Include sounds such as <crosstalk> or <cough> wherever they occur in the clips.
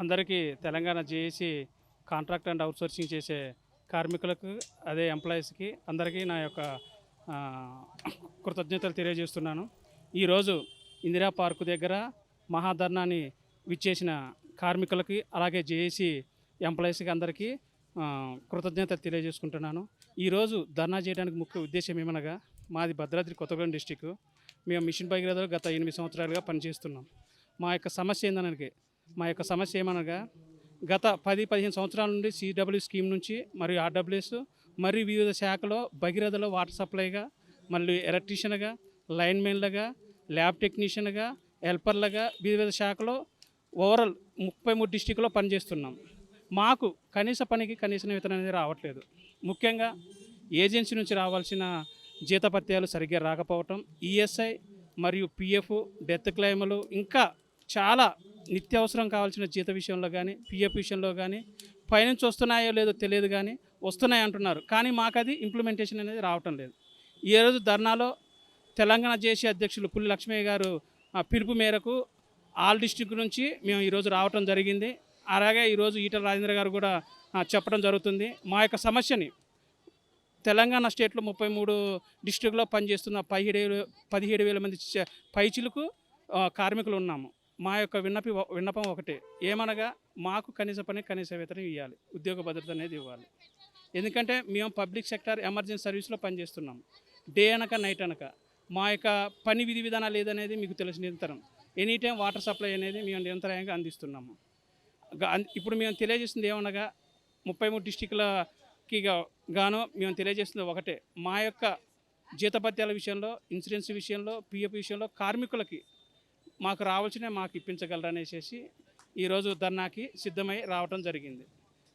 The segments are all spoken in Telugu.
అందరికీ Telangana JAC contract and outsourcing చేసే కార్మికులకు అదే ఎంప్లాయీస్కి అందరికీ నా యొక్క కృతజ్ఞతలు తెలియజేస్తున్నాను. ఈరోజు ఇందిరా పార్కు దగ్గర మహాధర్నాన్ని విచ్చేసిన కార్మికులకి అలాగే జేఏసీ ఎంప్లాయీస్కి అందరికీ కృతజ్ఞతలు తెలియజేసుకుంటున్నాను. ఈరోజు ధర్నా చేయడానికి ముఖ్య ఉద్దేశం ఏమనగా మాది భద్రాద్రి కొత్తగూడెం డిస్టిక్ మేము మిషన్ భగీరథలో గత ఎనిమిది సంవత్సరాలుగా పనిచేస్తున్నాం. మా యొక్క సమస్య ఏందనగా మా యొక్క సమస్య ఏమనగా గత పది పదిహేను సంవత్సరాల నుండి సిడబ్ల్యూ స్కీమ్ నుంచి మరియు ఆర్డబ్ల్యూఎస్ మరియు వివిధ శాఖలో భగీరథలో వాటర్ సప్లైగా మళ్ళీ ఎలక్ట్రీషియన్గా లైన్మెన్లుగా ల్యాబ్ టెక్నీషియన్గా హెల్పర్లుగా వివిధ శాఖలో ఓవరాల్ ముప్పై మూడు డిస్టిక్లో పనిచేస్తున్నాం. మాకు కనీస పనికి కనీస వేతనం అనేది రావట్లేదు. ముఖ్యంగా ఏజెన్సీ నుంచి రావాల్సిన జీతపత్యాలు సరిగ్గా రాకపోవటం ఈఎస్ఐ మరియు పిఎఫ్ డెత్ క్లెయిములు ఇంకా చాలా నిత్యావసరం కావాల్సిన జీత విషయంలో కానీ పిఎఫ్ విషయంలో కానీ పైనుంచి వస్తున్నాయో లేదో తెలియదు కానీ వస్తున్నాయి అంటున్నారు. కానీ మాకు అది ఇంప్లిమెంటేషన్ అనేది రావటం లేదు. ఈ రోజు ధర్నాలో తెలంగాణ జేసీ అధ్యక్షులు పుల్లి లక్ష్మయ్య గారు పిలుపు మేరకు ఆల్ డిస్టిక్ నుంచి మేము ఈరోజు రావటం జరిగింది. అలాగే ఈరోజు ఈటల రాజేంద్ర గారు కూడా చెప్పడం జరుగుతుంది. మా యొక్క సమస్యని తెలంగాణ స్టేట్లో ముప్పై మూడు డిస్టిక్లో పనిచేస్తున్న పదిహేడు పదిహేడు వేల మంది పైచిలకు కార్మికులు ఉన్నాము. మా యొక్క విన్నపి విన్నపం ఒకటే. ఏమనగా మాకు కనీస పని కనీస వేతనం ఇవ్వాలి ఉద్యోగ భద్రత అనేది ఇవ్వాలి. ఎందుకంటే మేము పబ్లిక్ సెక్టర్ ఎమర్జెన్సీ సర్వీస్లో పనిచేస్తున్నాం. డే అనక నైట్ అనక. మా యొక్క పని విధి విధానాలు ఏదనేది మీకు తెలిసిన నిరంతరం. ఎనీ టైం వాటర్ సప్లై అనేది మేము నిరంతరాయంగా అందిస్తున్నాము. ఇప్పుడు మేము తెలియజేస్తుంది ఏమనగా ముప్పై మూడు డిస్టిక్లకి గాను మేము తెలియజేస్తుంది ఒకటే. మా యొక్క జీతపత్యాల విషయంలో ఇన్సూరెన్స్ విషయంలో పిఎఫ్ విషయంలో కార్మికులకి మాకు రావాల్సిన మాకు ఇప్పించగలరనేసి ఈరోజు ధర్నాకి సిద్ధమై రావటం జరిగింది.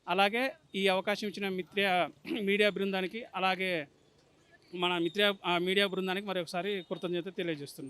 అలాగే ఈ అవకాశం ఇచ్చిన మిత్ర <clears throat> మీడియా బృందానికి అలాగే మన మిత్ర ఆ, మీడియా బృందానికి మరొకసారి కృతజ్ఞత తెలియజేస్తున్నాను